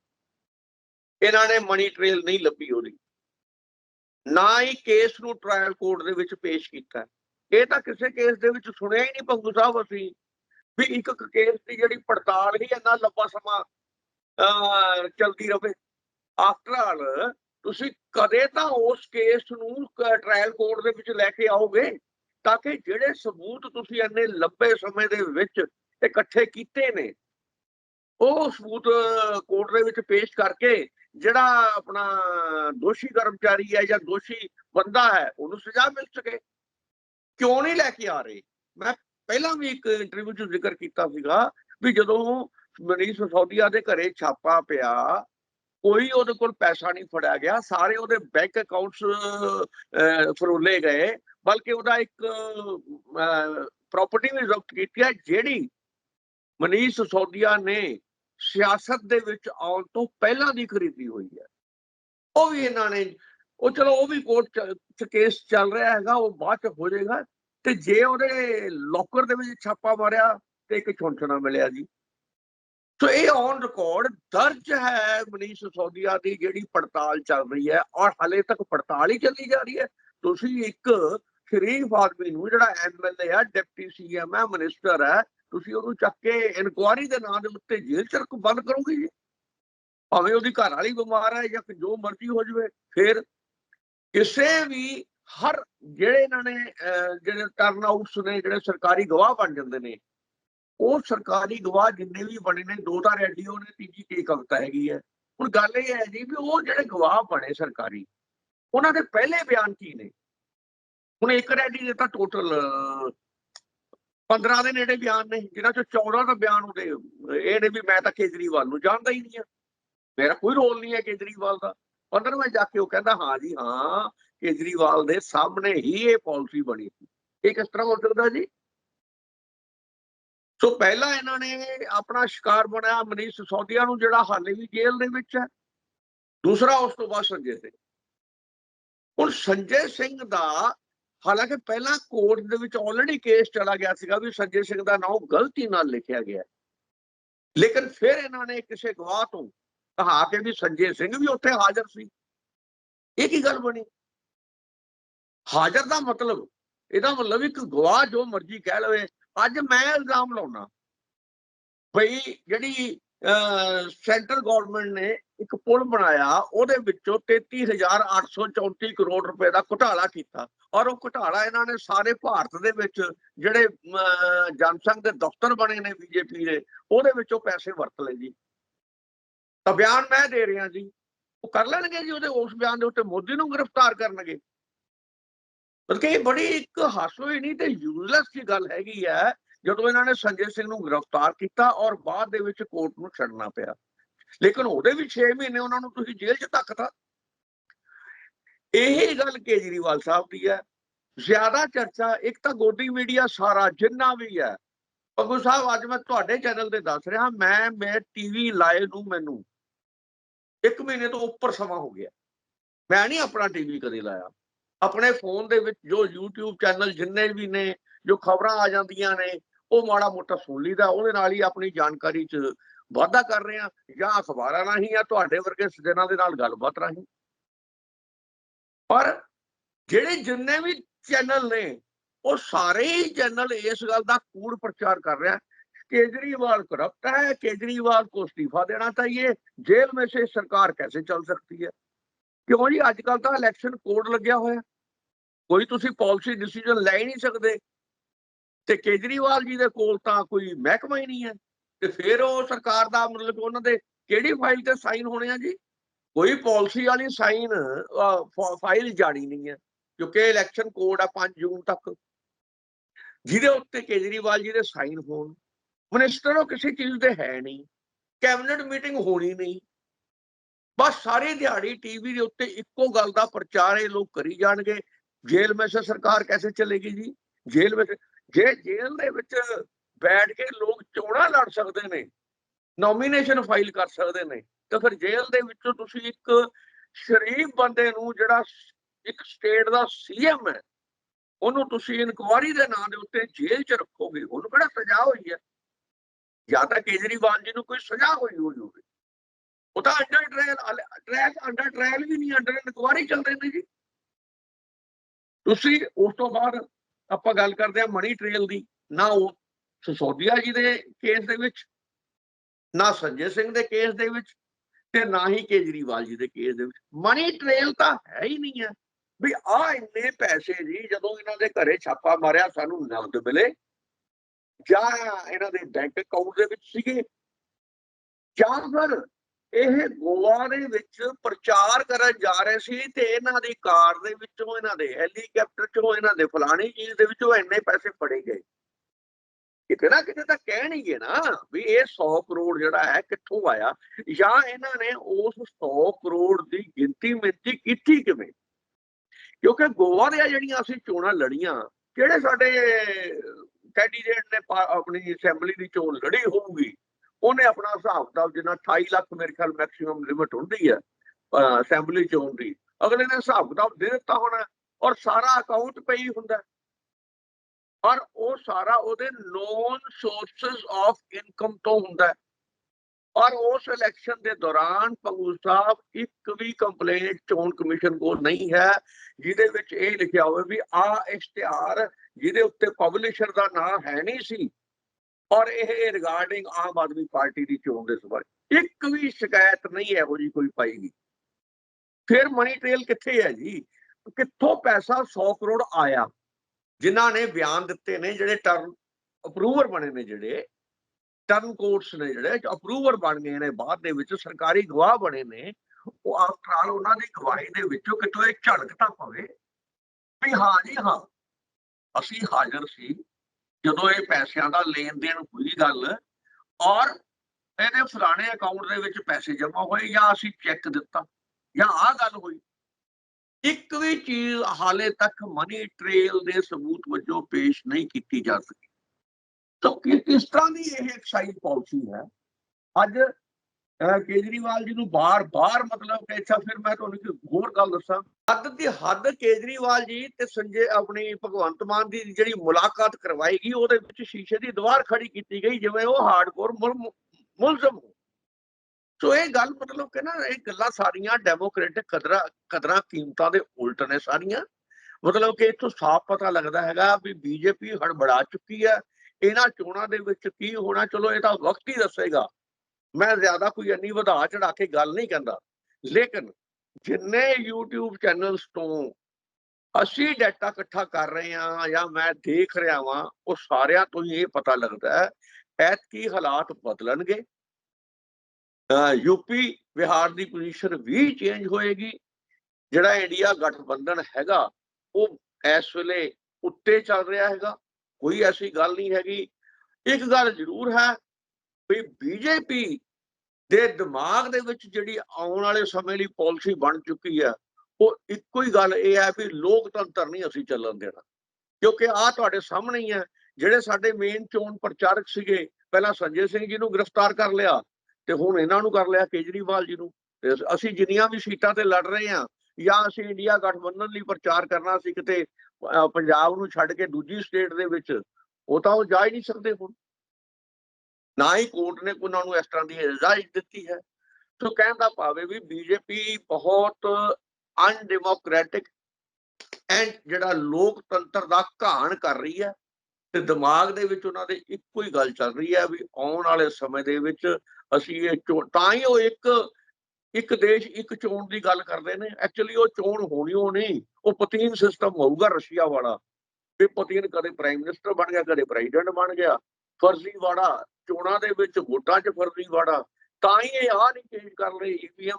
ਇਹਨਾਂ ਨੇ ਮਨੀ ਟ੍ਰੇਲ ਨਹੀਂ ਲੱਭੀ ਉਹਦੀ। ਨਾ ਹੀ ਕੇਸ ਨੂੰ ਟ੍ਰਾਇਲ ਕੋਰਟ ਦੇ ਵਿੱਚ ਪੇਸ਼ ਕੀਤਾ। ਇਹ ਤਾਂ ਕਿਸੇ ਕੇਸ ਦੇ ਵਿੱਚ ਸੁਣਿਆ ਹੀ ਨਹੀਂ ਪੰਗੂ ਸਾਹਿਬ ਅਸੀਂ। ਵੀ ਇੱਕ ਕੇਸ ਦੀ ਜਿਹੜੀ ਪੜਤਾਲ ਹੀ ਇੰਨਾ ਲੰਬਾ ਸਮਾਂ ਅਹ, ਚਲਦੀ ਰਵੇ। ਆਫਟਰ ਆਲ ਤੁਸੀਂ ਕਦੇ ਤਾਂ ਉਸ ਕੇਸ ਨੂੰ ਟ੍ਰਾਇਲ ਕੋਰਟ ਦੇ ਵਿੱਚ ਲੈ ਕੇ ਆਓਗੇ ਤਾਂ ਕਿ ਜਿਹੜੇ ਸਬੂਤ ਤੁਸੀਂ ਇੰਨੇ ਲੰਬੇ ਸਮੇਂ ਦੇ ਵਿੱਚ ਇਕੱਠੇ ਕੀਤੇ ਨੇ ਉਹ ਸਬੂਤ ਕੋਰਟ ਦੇ ਵਿੱਚ ਪੇਸ਼ ਕਰਕੇ ਜਿਹੜਾ ਆਪਣਾ ਦੋਸ਼ੀ ਕਰਮਚਾਰੀ ਹੈ ਜਾਂ ਦੋਸ਼ੀ ਬੰਦਾ ਹੈ ਉਹਨੂੰ ਸਜ਼ਾ ਮਿਲ ਸਕੇ। ਕਿਉਂ ਨਹੀਂ ਲੈ ਕੇ ਆ ਰਹੇ? ਮੈਂ ਪਹਿਲਾਂ ਵੀ ਇੱਕ ਇੰਟਰਵਿਊ 'ਚ ਜ਼ਿਕਰ ਕੀਤਾ ਸੀਗਾ ਵੀ ਜਦੋਂ ਮਨੀਸ਼ ਸੌਦੀਆ ਦੇ ਘਰੇ ਛਾਪਾ ਪਿਆ, ਕੋਈ ਉਹਦੇ ਕੋਲ ਪੈਸਾ ਨਹੀਂ ਫੜਿਆ ਗਿਆ, ਸਾਰੇ ਉਹਦੇ ਬੈਂਕ ਅਕਾਊਂਟਸ ਫਰੋਲੇ ਗਏ, ਬਲਕਿ ਉਹਦਾ ਇੱਕ ਪ੍ਰਾਪਰਟੀ ਵੀ ਜ਼ਬਤ ਕੀਤੀ ਹੈ, ਜਿਹੜੀ ਮਨੀਸ਼ ਸੌਦੀਆ ਨੇ ਸਿਆਸਤ ਦੇ ਵਿੱਚ ਆਉਣ ਤੋਂ ਪਹਿਲਾਂ ਦੀ ਖਰੀਦੀ ਹੋਈ ਹੈ। ਉਹ ਵੀ ਇਹਨਾਂ ਨੇ, ਉਹ ਚਲੋ ਉਹ ਵੀ ਕੋਰਟ ਚ ਕੇਸ ਚੱਲ ਰਿਹਾ ਹੈਗਾ, ਉਹ ਬਾਅਦ ਚ ਹੋ ਜਾਏਗਾ। ਤੇ ਜੇ ਉਹਦੇ ਲੋਕਰ ਦੇ ਵਿੱਚ ਛਾਪਾ ਮਾਰਿਆ ਤੇ ਇੱਕ ਛੁੰਛਣਾ ਮਿਲਿਆ ਜੀ। ਸੋ ਇਹ ਔਨ ਰਿਕਾਰਡ ਦਰਜ ਹੈ ਮਨੀਸ਼ ਸੌਦੀਆ ਦੀ ਜਿਹੜੀ ਪੜਤਾਲ ਚੱਲ ਰਹੀ ਹੈ ਔਰ ਹਲੇ ਤੱਕ ਪੜਤਾਲ ਹੀ ਚੱਲੀ ਜਾ ਰਹੀ ਹੈ। ਤੁਸੀਂ ਇੱਕ ਸ਼ਰੀਫ ਆਦਮੀ ਨੂੰ ਜਿਹੜਾ ਐਮਐਲਏ ਆ ਡਿਪਟੀ ਸੀਐਮ ਹੈ ਮਿਨਿਸਟਰ ਹੈ, ਤੁਸੀਂ ਉਹਨੂੰ ਚੱਕ ਕੇ ਇਨਕੁਆਰੀ ਦੇ ਨਾਂ ਦੇ ਉੱਤੇ ਜੇਲ੍ਹ ਚ ਰੱਖ, ਬੰਦ ਕਰੋਗੇ ਜੀ। ਭਾਵੇਂ ਉਹਦੀ ਘਰ ਵਾਲੀ ਬਿਮਾਰ ਹੈ ਜਾਂ ਜੋ ਮਰਜ਼ੀ ਹੋ ਜਾਵੇ, ਫਿਰ ਕਿਸੇ ਵੀ ਹਰ ਜਿਹੜੇ ਇਹਨਾਂ ਨੇ ਅਹ, ਜਿਹੜੇ ਟਰਨ ਆਊਟਸ ਨੇ ਜਿਹੜੇ ਸਰਕਾਰੀ ਗਵਾਹ ਬਣ ਜਾਂਦੇ ਨੇ ਉਹ ਸਰਕਾਰੀ ਗਵਾਹ ਜਿੰਨੇ ਵੀ ਬਣੇ ਨੇ ਦੋ ਤਾਂ ਰੈਡੀਓ ਨੇ ਤੀਜੀ ਕੀ ਕਵਿਤਾ ਹੈਗੀ ਹੈ। ਹੁਣ ਗੱਲ ਇਹ ਹੈ ਜੀ ਵੀ ਉਹ ਜਿਹੜੇ ਗਵਾਹ ਬਣੇ ਸਰਕਾਰੀ ਉਹਨਾਂ ਦੇ ਪਹਿਲੇ ਬਿਆਨ ਕੀ ਨੇ? ਹੁਣ ਇੱਕ ਰੈਡੀ ਦੇ ਤਾਂ ਟੋਟਲ 15 ਦੇ ਨੇੜੇ ਬਿਆਨ ਨੇ ਜਿਨ੍ਹਾਂ ਚੋਂ 14 ਦਾ ਬਿਆਨ ਉਹਦੇ ਇਹ ਨੇ ਵੀ ਮੈਂ ਤਾਂ ਕੇਜਰੀਵਾਲ ਨੂੰ ਜਾਣਦਾ ਹੀ ਨਹੀਂ ਆ ਮੇਰਾ ਕੋਈ ਰੋਲ ਨਹੀਂ ਹੈ ਕੇਜਰੀਵਾਲ ਦਾ। 15ਵੇਂ ਜਾ ਕੇ ਉਹ ਕਹਿੰਦਾ ਹਾਂ ਜੀ ਹਾਂ ਕੇਜਰੀਵਾਲ ਦੇ ਸਾਹਮਣੇ ਹੀ ਇਹ ਪਾਲਿਸੀ ਬਣੀ ਸੀ। ਇਹ ਕਿਸ ਤਰ੍ਹਾਂ ਹੋ ਸਕਦਾ ਜੀ? ਸੋ ਪਹਿਲਾਂ ਇਹਨਾਂ ਨੇ ਆਪਣਾ ਸ਼ਿਕਾਰ ਬਣਾਇਆ ਮਨੀਸ਼ ਸੌਦੀਆ ਨੂੰ, ਜਿਹੜਾ ਹਾਲੇ ਵੀ ਜੇਲ੍ਹ ਦੇ ਵਿੱਚ ਹੈ। ਦੂਸਰਾ ਉਸ ਤੋਂ ਬਾਅਦ ਸੰਜੇ ਸਿੰਘ। ਹੁਣ ਸੰਜੇ ਸਿੰਘ ਦਾ ਹਾਲਾਂਕਿ ਪਹਿਲਾਂ ਕੋਰਟ ਦੇ ਵਿੱਚ ਆਲਰੇਡੀ ਕੇਸ ਚਲਾ ਗਿਆ ਸੀਗਾ ਵੀ ਸੰਜੇ ਸਿੰਘ ਦਾ ਨਾਮ ਗਲਤੀ ਨਾਲ ਲਿਖਿਆ ਗਿਆ ਲੇਕਿਨ ਫਿਰ ਇਹਨਾਂ ਨੇ ਕਿਸੇ ਗਵਾਹ ਤੋਂ ਕਹਾ ਕੇ ਵੀ ਸੰਜੇ ਸਿੰਘ ਵੀ ਉੱਥੇ ਹਾਜ਼ਰ ਸੀ। ਇਹ ਕੀ ਗੱਲ ਬਣੀ? ਹਾਜ਼ਰ ਦਾ ਮਤਲਬ ਇਹਦਾ ਮਤਲਬ ਇੱਕ ਗਵਾਹ ਜੋ ਮਰਜ਼ੀ ਕਹਿ ਲਵੇ। ਅੱਜ ਮੈਂ ਇਲਜ਼ਾਮ ਲਾਉਣਾ ਬਈ ਜਿਹੜੀ ਸੈਂਟਰ ਗਵਰਨਮੈਂਟ ਨੇ ਇੱਕ ਪੁਲ ਬਣਾਇਆ ਉਹਦੇ ਵਿੱਚੋਂ 33834 ਕਰੋੜ ਰੁਪਏ ਦਾ ਘੁਟਾਲਾ ਕੀਤਾ। ਔਰ ਉਹ ਘੁਟਾਲਾ ਇਹਨਾਂ ਨੇ ਸਾਰੇ ਭਾਰਤ ਦੇ ਵਿੱਚ ਜਿਹੜੇ ਅਹ, ਜਨਸੰਘ ਦੇ ਦਫ਼ਤਰ ਬਣੇ ਨੇ ਬੀਜੇਪੀ ਦੇ ਉਹਦੇ ਵਿੱਚੋਂ ਪੈਸੇ ਵਰਤ ਲਏ ਜੀ। ਤਾਂ ਬਿਆਨ ਮੈਂ ਦੇ ਰਿਹਾ ਜੀ। ਉਹ ਕਰ ਲੈਣਗੇ ਜੀ ਉਹਦੇ ਉਸ ਬਿਆਨ ਦੇ ਉੱਤੇ ਮੋਦੀ ਨੂੰ ਗ੍ਰਿਫਤਾਰ ਕਰਨਗੇ। ਬਲਕਿ ਇਹ ਬੜੀ ਇੱਕ ਹਾਸੋਈ ਨਹੀਂ ਤੇ ਯੂਜ਼ਲੈਸ ਦੀ ਗੱਲ ਹੈਗੀ ਹੈ ਜਦੋਂ ਇਹਨਾਂ ਨੇ ਸੰਜੇ ਸਿੰਘ ਨੂੰ ਗ੍ਰਿਫਤਾਰ ਕੀਤਾ ਔਰ ਬਾਅਦ ਦੇ ਵਿੱਚ ਕੋਰਟ ਨੂੰ ਛੱਡਣਾ ਪਿਆ। ਲੇਕਿਨ ਉਹਦੇ ਵੀ 6 ਮਹੀਨੇ ਉਹਨਾਂ ਨੂੰ ਤੁਸੀਂ ਜੇਲ੍ਹ 'ਚ ਧੱਕਤਾ। ਇਹ ਗੱਲ ਕੇਜਰੀਵਾਲ ਸਾਹਿਬ ਦੀ ਹੈ। ਜ਼ਿਆਦਾ ਚਰਚਾ, ਇੱਕ ਤਾਂ ਗੋਦੀ ਮੀਡੀਆ ਸਾਰਾ ਜਿੰਨਾ ਵੀ ਹੈ। ਪੱਗੂ ਸਾਹਿਬ, ਅੱਜ ਮੈਂ ਤੁਹਾਡੇ ਚੈਨਲ ਤੇ ਦੱਸ ਰਿਹਾ, ਮੈਂ ਮੈਂ ਟੀਵੀ ਲਾਏ ਨੂੰ ਮੈਨੂੰ। ਇੱਕ ਮਹੀਨੇ ਤੋਂ ਉੱਪਰ ਸਮਾਂ ਹੋ ਗਿਆ। ਮੈਂ ਨਹੀਂ ਆਪਣਾ ਟੀਵੀ ਕਦੇ ਲਾਇਆ। ਆਪਣੇ ਫੋਨ ਦੇ ਵਿੱਚ ਜੋ YouTube ਚੈਨਲ ਜਿੰਨੇ ਵੀ ਨੇ ਜੋ ਖਬਰਾਂ ਆ ਜਾਂਦੀਆਂ ਨੇ ਉਹ ਮਾੜਾ ਮੋਟਾ ਸੁਣ ਲਈਦਾ ਉਹਦੇ ਨਾਲ ਹੀ ਆਪਣੀ ਜਾਣਕਾਰੀ 'ਚ ਵਾਧਾ ਕਰ ਰਹੇ ਆ ਜਾਂ ਅਖਬਾਰਾਂ ਰਾਹੀਂ ਜਾਂ ਤੁਹਾਡੇ ਵਰਗੇ ਸੱਜਣਾਂ ਦੇ ਨਾਲ ਗੱਲਬਾਤ ਰਾਹੀਂ ਪਰ ਜਿਹੜੇ ਜਿੰਨੇ ਵੀ ਚੈਨਲ ਨੇ ਉਹ ਸਾਰੇ ਹੀ ਚੈਨਲ ਇਸ ਗੱਲ ਦਾ ਕੂੜ ਪ੍ਰਚਾਰ ਕਰ ਰਿਹਾ केजरीवाल करप्ट है केजरीवाल को इस्तीफा देना चाहिए जेल में से सरकार कैसे चल सकती है ਕਿਉਂ ਜੀ? ਅੱਜ ਕੱਲ ਤਾਂ ਇਲੈਕਸ਼ਨ ਕੋਡ ਲੱਗਿਆ ਹੋਇਆ। ਕੋਈ ਤੁਸੀਂ ਪਾਲਿਸੀ ਡਿਸੀਜਨ ਲੈ ਹੀ ਨਹੀਂ ਸਕਦੇ। ਤੇ ਕੇਜਰੀਵਾਲ ਜੀ ਦੇ ਕੋਲ ਤਾਂ ਕੋਈ ਮਹਿਕਮਾ ਹੀ ਨਹੀਂ ਹੈ। ਤੇ ਫਿਰ ਉਹ ਸਰਕਾਰ ਦਾ ਮਤਲਬ ਉਹਨਾਂ ਦੇ ਕਿਹੜੀ ਫਾਈਲ ਤੇ ਸਾਈਨ ਹੋਣੇ ਆ ਜੀ? ਕੋਈ ਪਾਲਿਸੀ ਵਾਲੀ ਸਾਈਨ ਫਾਈਲ ਜਾਣੀ ਨਹੀਂ ਹੈ। ਕਿਉਂਕਿ ਇਲੈਕਸ਼ਨ ਕੋਡ ਆ 5 ਜੂਨ ਤੱਕ। ਜਿਹਦੇ ਉੱਤੇ ਕੇਜਰੀਵਾਲ ਜੀ ਦੇ ਸਾਈਨ ਹੋਣ। ਮਿਨਿਸਟਰ ਉਹ ਕਿਸੇ ਚੀਜ਼ ਦੇ ਹੈ ਨਹੀਂ। ਕੈਬਨਿਟ ਮੀਟਿੰਗ ਹੋਣੀ ਨਹੀਂ। ਬਸ ਸਾਰੀ ਦਿਹਾੜੀ ਟੀਵੀ ਦੇ ਉੱਤੇ ਇੱਕੋ ਗੱਲ ਦਾ ਪ੍ਰਚਾਰ ਇਹ ਲੋਕ ਕਰੀ ਜਾਣਗੇ। ਜੇਲ੍ਹ ਵਿੱਚ ਸਰਕਾਰ ਕੈਸੇ ਚੱਲੇਗੀ ਜੀ? ਜੇਲ੍ਹ ਵਿੱਚ, ਜੇ ਜੇਲ੍ਹ ਦੇ ਵਿੱਚ ਬੈਠ ਕੇ ਲੋਕ ਚੋਣਾਂ ਲੜ ਸਕਦੇ ਨੇ ਨੋਮੀਨੇਸ਼ਨ ਫਾਈਲ ਕਰ ਸਕਦੇ ਨੇ, ਤਾਂ ਫਿਰ ਜੇਲ੍ਹ ਦੇ ਵਿੱਚੋਂ ਤੁਸੀਂ ਇੱਕ ਸ਼ਰੀਫ ਬੰਦੇ ਨੂੰ ਜਿਹੜਾ ਇੱਕ ਸਟੇਟ ਦਾ ਸੀਐਮ ਹੈ, ਉਹਨੂੰ ਤੁਸੀਂ ਇਨਕੁਆਰੀ ਦੇ ਨਾਂ ਦੇ ਉੱਤੇ ਜੇਲ੍ਹ 'ਚ ਰੱਖੋਗੇ, ਉਹਨੂੰ ਕਿਹੜਾ ਸਜ਼ਾ ਹੋਈ ਹੈ? ਜਾਂ ਤਾਂ ਕੇਜਰੀਵਾਲ ਜੀ ਨੂੰ ਕੋਈ ਸਜ਼ਾ ਹੋਈ ਹੋਈ ਹੋਵੇ। ਉਹ ਤਾਂ under trial trial under trial ਵੀ ਨਹੀਂ ਅੰਡਰ ਇਨਕੁਆਰੀ ਚੱਲ ਰਹੀ ਨੇ ਜੀ। ਤੁਸੀਂ ਉਸ ਤੋਂ ਬਾਅਦ ਆਪਾਂ ਗੱਲ ਕਰਦੇ ਆ ਮਨੀ ਟ੍ਰੇਲ ਦੀ, ਨਾ ਉਹ ਸਸੋਦੀਆ ਜੀ ਦੇ ਕੇਸ ਦੇ ਵਿੱਚ, ਨਾ ਸੰਜੇ ਸਿੰਘ ਦੇ ਕੇਸ ਦੇ ਵਿੱਚ ਤੇ ਨਾ ਹੀ ਕੇਜਰੀਵਾਲ ਜੀ ਦੇ ਕੇਸ ਦੇ ਵਿੱਚ। ਮਨੀ ਟ੍ਰੇਲ ਤਾਂ ਹੈ ਹੀ ਨਹੀਂ ਹੈ। ਵੀ ਆ ਇੰਨੇ ਪੈਸੇ ਜੀ, ਜਦੋਂ ਇਹਨਾਂ ਦੇ ਘਰੇ ਛਾਪਾ ਮਾਰਿਆ, ਸਾਨੂੰ ਨਗਦ ਮਿਲੇ, ਜਾਂ ਇਹਨਾਂ ਦੇ ਬੈਂਕ ਅਕਾਊਂਟ ਦੇ ਵਿੱਚ ਸੀਗੇ। ਜਾਂ ਫਿਰ ਇਹ ਗੋਆ ਦੇ ਵਿੱਚ ਪ੍ਰਚਾਰ ਕਰਨ ਜਾ ਰਹੇ ਸੀ ਤੇ ਇਹਨਾਂ ਦੀ ਕਾਰ ਦੇ ਵਿੱਚੋਂ ਇਹਨਾਂ ਦੇ ਹੈਲੀਕਾਪਟਰ ਚੋਂ ਇਹਨਾਂ ਦੇ ਫਲਾਣੀ ਚੀਜ਼ ਦੇ ਵਿੱਚੋਂ ਇੰਨੇ ਪੈਸੇ ਫੜੇ ਗਏ। ਕਿਤੇ ਨਾ ਕਿਤੇ ਤਾਂ ਕਹਿਣਗੇ ਨਾ ਵੀ ਇਹ 100 ਕਰੋੜ ਜਿਹੜਾ ਹੈ ਕਿੱਥੋਂ ਆਇਆ? ਜਾਂ ਇਹਨਾਂ ਨੇ ਉਸ 100 ਕਰੋੜ ਦੀ ਗਿਣਤੀ ਮਿੰਤੀ ਕੀਤੀ ਕਿਵੇਂ? ਕਿਉਂਕਿ ਗੋਆ ਦੀਆਂ ਜਿਹੜੀਆਂ ਅਸੀਂ ਚੋਣਾਂ ਲੜੀਆਂ, ਕਿਹੜੇ ਸਾਡੇ ਕੈਂਡੀਡੇਟ ਨੇ ਪਾ- ਆਪਣੀ ਅਸੈਂਬਲੀ ਦੀ ਚੋਣ ਲੜੀ ਹੋਊਗੀ? ਉਹਨੇ ਆਪਣਾ ਹਿਸਾਬ ਕਿਤਾਬ ਜਿੰਨਾ 28 ਲੱਖ ਮੇਰੇ ਖਿਆਲ ਮੈਕਸਿਮਮ ਲਿਮਟ ਹੁੰਦੀ ਹੈ ਅਸੈਂਬਲੀ ਚੋਣ ਦੀ ਅਗਲੇ ਨੇ ਹਿਸਾਬ ਕਿਤਾਬ ਦੇ ਦਿੱਤਾ ਹੋਣਾ ਔਰ ਸਾਰਾ ਅਕਾਊਂਟ ਪਈ ਹੁੰਦਾ ਔਰ ਉਹ ਸਾਰਾ ਉਹਦੇ ਨੋਨ ਸੋਰਸਸ ਆਫ ਇਨਕਮ ਤੋਂ ਹੁੰਦਾ ਔਰ ਉਸ ਇਲੈਕਸ਼ਨ ਦੇ ਦੌਰਾਨ ਪੰਗੂ ਸਾਹਿਬ ਇੱਕ ਵੀ ਕੰਪਲੇਂਟ ਚੋਣ ਕਮਿਸ਼ਨ ਕੋਲ ਨਹੀਂ ਹੈ, ਜਿਹਦੇ ਵਿੱਚ ਇਹ ਲਿਖਿਆ ਹੋਵੇ ਵੀ ਆ ਇਸ਼ਤਿਹਾਰ ਜਿਹਦੇ ਉੱਤੇ ਪਬਲਿਸ਼ਰ ਦਾ ਨਾਮ ਹੈ ਨਹੀਂ ਸੀ ਔਰ ਇਹ ਰਿਗਾਰਡਿੰਗ ਆਮ ਆਦਮੀ ਪਾਰਟੀ ਦੀ ਚੋਣ ਦੇ ਸੰਬੰਧ ਇੱਕ ਵੀ ਸ਼ਿਕਾਇਤ ਨਹੀਂ ਇਹੋ ਜੀ ਕੋਈ ਪਾਈਗੀ ਫਿਰ ਮਨੀ ਟ੍ਰੇਲ ਕਿੱਥੇ ਹੈ ਜੀ? ਕਿੱਥੋਂ ਪੈਸਾ 100 ਕਰੋੜ ਆਇਆ? ਜਿਨ੍ਹਾਂ ਨੇ ਬਿਆਨ ਦਿੱਤੇ ਨੇ, ਜਿਹੜੇ ਟਰਨ ਅਪਰੂਵਰ ਬਣੇ ਨੇ ਜਿਹੜੇ ਟਰਨ ਕੋਰਟਸ ਨੇ ਜਿਹੜੇ ਅਪਰੂਵਰ ਬਣ ਗਏ ਨੇ, ਬਾਅਦ ਦੇ ਵਿੱਚ ਸਰਕਾਰੀ ਗਵਾਹ ਬਣੇ ਨੇ, ਉਹ ਆਫਟਰ ਆਲ ਉਹਨਾਂ ਦੀ ਗਵਾਹੀ ਦੇ ਵਿੱਚੋਂ ਕਿਤੋਂ ਇਹ ਝਲਕ ਤਾਂ ਪਵੇ? ਵੀ ਹਾਂ ਜੀ ਹਾਂ, ਅਸੀਂ ਹਾਜ਼ਰ ਸੀ। ਜਦੋਂ ਇਹ ਪੈਸਿਆਂ ਦਾ ਲੈਣ ਦੇਣ ਹੋਈ ਗੱਲ ਔਰ ਇਹਦੇ ਫਲਾਣੇ ਅਕਾਊਂਟ ਦੇ ਵਿੱਚ ਪੈਸੇ ਜਮ੍ਹਾਂ ਹੋਏ ਜਾਂ ਅਸੀਂ ਚੈੱਕ ਦਿੱਤਾ ਜਾਂ ਆਹ ਗੱਲ ਹੋਈ, ਇੱਕ ਵੀ ਚੀਜ਼ ਹਾਲੇ ਤੱਕ ਮਨੀ ਟ੍ਰੇਲ ਦੇ ਸਬੂਤ ਵਜੋਂ ਪੇਸ਼ ਨਹੀਂ ਕੀਤੀ ਜਾ ਸਕੀ। ਤਾਂ ਕਿ ਕਿਸ ਤਰ੍ਹਾਂ ਦੀ ਇਹ ਐਕਸਾਈਜ਼ ਪਾਲਿਸੀ ਹੈ, ਅੱਜ ਕੇਜਰੀਵਾਲ ਜੀ ਨੂੰ ਬਾਰ-ਬਾਰ ਮਤਲਬ ਕਿ ਅੱਛਾ, ਫਿਰ ਮੈਂ ਤੁਹਾਨੂੰ ਇੱਕ ਹੋਰ ਗੱਲ ਦੱਸਾਂ। ਹੱਦ ਦੀ ਹੱਦ ਕੇਜਰੀਵਾਲ ਜੀ ਤੇ ਸੰਜੇ ਆਪਣੀ ਭਗਵੰਤ ਮਾਨ ਦੀ ਜਿਹੜੀ ਮੁਲਾਕਾਤ ਕਰਵਾਈ ਗਈ ਉਹਦੇ ਵਿੱਚ ਸ਼ੀਸ਼ੇ ਦੀ ਦੀਵਾਰ ਖੜੀ ਕੀਤੀ ਗਈ, ਜਿਵੇਂ ਉਹ ਹਾਰਡਕੋਰ ਮੁਲਜ਼ਮ ਹੋ। ਸੋ ਇਹ ਗੱਲ ਮਤਲਬ ਕਿ ਨਾ, ਇਹ ਗੱਲਾਂ ਸਾਰੀਆਂ ਡੈਮੋਕ੍ਰੈਟਿਕ ਕਦਰਾਂ ਕਦਰਾਂ ਕੀਮਤਾਂ ਦੇ ਉਲਟ ਨੇ ਸਾਰੀਆਂ। ਮਤਲਬ ਕਿ ਇੱਥੋਂ ਸਾਫ਼ ਪਤਾ ਲੱਗਦਾ ਹੈਗਾ ਵੀ ਬੀਜੇਪੀ ਹੜਬੜਾ ਚੁੱਕੀ ਹੈ। ਇਹਨਾਂ ਚੋਣਾਂ ਦੇ ਵਿੱਚ ਕੀ ਹੋਣਾ, ਚਲੋ ਇਹ ਤਾਂ ਵਕਤ ਹੀ ਦੱਸੇਗਾ। ਮੈਂ ਜ਼ਿਆਦਾ ਕੋਈ ਇੰਨੀ ਵਧਾ ਚੜਾ ਕੇ ਗੱਲ ਨਹੀਂ ਕਹਿੰਦਾ। ਲੇਕਿਨ ਜਿੰਨੇ YouTube ਚੈਨਲਸ ਤੋਂ ਅਸੀਂ ਡਾਟਾ ਇਕੱਠਾ ਕਰ ਰਹੇ ਹਾਂ ਜਾਂ ਮੈਂ ਦੇਖ ਰਿਹਾ ਵਾਂ, ਉਹ ਸਾਰਿਆਂ ਤੋਂ ਹੀ ਇਹ ਪਤਾ ਲੱਗਦਾ ਹੈ, ਐਤਕੀ ਹਾਲਾਤ ਬਦਲਣਗੇ। ਯੂਪੀ ਬਿਹਾਰ ਦੀ ਪੋਜੀਸ਼ਨ ਵੀ ਚੇਂਜ ਹੋਏਗੀ। ਜਿਹੜਾ ਇੰਡੀਆ ਗਠਬੰਧਨ ਹੈਗਾ, ਉਹ ਇਸ ਵੇਲੇ ਉੱਤੇ ਚੱਲ ਰਿਹਾ ਹੈਗਾ। ਕੋਈ ਐਸੀ ਗੱਲ ਨਹੀਂ ਹੈਗੀ। ਇੱਕ ਗੱਲ ਜ਼ਰੂਰ ਹੈ ਵੀ ਬੀਜੇਪੀ ਦੇ ਦਿਮਾਗ ਦੇ ਵਿੱਚ ਜਿਹੜੀ ਆਉਣ ਵਾਲੇ ਸਮੇਂ ਲਈ ਪਾਲਿਸੀ ਬਣ ਚੁੱਕੀ ਹੈ, ਉਹ ਇੱਕੋ ਹੀ ਗੱਲ ਇਹ ਹੈ ਵੀ ਲੋਕਤੰਤਰ ਨਹੀਂ ਅਸੀਂ ਚੱਲਣ ਦੇਣਾ। ਕਿਉਂਕਿ ਆਹ ਤੁਹਾਡੇ ਸਾਹਮਣੇ ਹੀ ਹੈ, ਜਿਹੜੇ ਸਾਡੇ ਮੇਨ ਚੋਣ ਪ੍ਰਚਾਰਕ ਸੀਗੇ, ਪਹਿਲਾਂ ਸੰਜੇ ਸਿੰਘ ਜੀ ਨੂੰ ਗ੍ਰਿਫਤਾਰ ਕਰ ਲਿਆ ਤੇ ਹੁਣ ਇਹਨਾਂ ਨੂੰ ਕਰ ਲਿਆ ਕੇਜਰੀਵਾਲ ਜੀ ਨੂੰ। ਤੇ ਅਸੀਂ ਜਿੰਨੀਆਂ ਵੀ ਸੀਟਾਂ ਤੇ ਲੜ ਰਹੇ ਹਾਂ, ਜਾਂ ਅਸੀਂ ਇੰਡੀਆ ਗਠਬੰਧਨ ਲਈ ਪ੍ਰਚਾਰ ਕਰਨਾ ਸੀ ਕਿਤੇ ਪੰਜਾਬ ਨੂੰ ਛੱਡ ਕੇ ਦੂਜੀ ਸਟੇਟ ਦੇ ਵਿੱਚ, ਉਹ ਤਾਂ ਉਹ ਜਾ ਹੀ ਨਹੀਂ ਸਕਦੇ ਹੁਣ। ਨਾ ਹੀ ਕੋਰਟ ਨੇ ਉਹਨਾਂ ਨੂੰ ਇਸ ਤਰ੍ਹਾਂ ਦੀ ਇਜਾਜ਼ਤ ਦਿੱਤੀ ਹੈ। ਸੋ ਕਹਿਣ ਦਾ ਭਾਵ ਹੈ ਵੀ ਬੀਜੇਪੀ ਬਹੁਤ ਅਨਡੈਮੋਕ੍ਰੈਟਿਕ ਐਂਡ ਜਿਹੜਾ ਲੋਕਤੰਤਰ ਦਾ ਘਾਣ ਕਰ ਰਹੀ ਹੈ ਤੇ ਦਿਮਾਗ ਦੇ ਵਿੱਚ ਉਹਨਾਂ ਦੇ ਇੱਕੋ ਹੀ ਗੱਲ ਚੱਲ ਰਹੀ ਹੈ ਵੀ ਆਉਣ ਵਾਲੇ ਸਮੇਂ ਦੇ ਵਿੱਚ ਅਸੀਂ ਇਹ ਚੋ- ਤਾਂ ਹੀ ਉਹ ਇੱਕ ਇੱਕ ਦੇਸ਼ ਇੱਕ ਚੋਣ ਦੀ ਗੱਲ ਕਰਦੇ ਨੇ। ਐਕਚੁਅਲੀ ਉਹ ਚੋਣ ਹੋਣੀ ਹੋ ਨਹੀਂ, ਉਹ ਪਤੀਨ ਸਿਸਟਮ ਹੋਊਗਾ ਰਸ਼ੀਆ ਵਾਲਾ। ਵੀ ਪਤੀਨ ਕਦੇ ਪ੍ਰਾਈਮ ਮਿਨਿਸਟਰ ਬਣ ਗਿਆ, ਕਦੇ ਪ੍ਰੈਜ਼ੀਡੈਂਟ ਬਣ ਗਿਆ। ਫਰਜ਼ੀਵਾੜਾ ਚੋਣਾਂ ਦੇ ਵਿੱਚ ਵੋਟਾਂ 'ਚ ਫਰਜ਼ੀਵਾੜਾ ਤਾਂ ਹੀ ਇਹ ਆ ਨਹੀਂ ਚੇਂਜ ਕਰ ਰਹੇ ਈਵੀਐਮ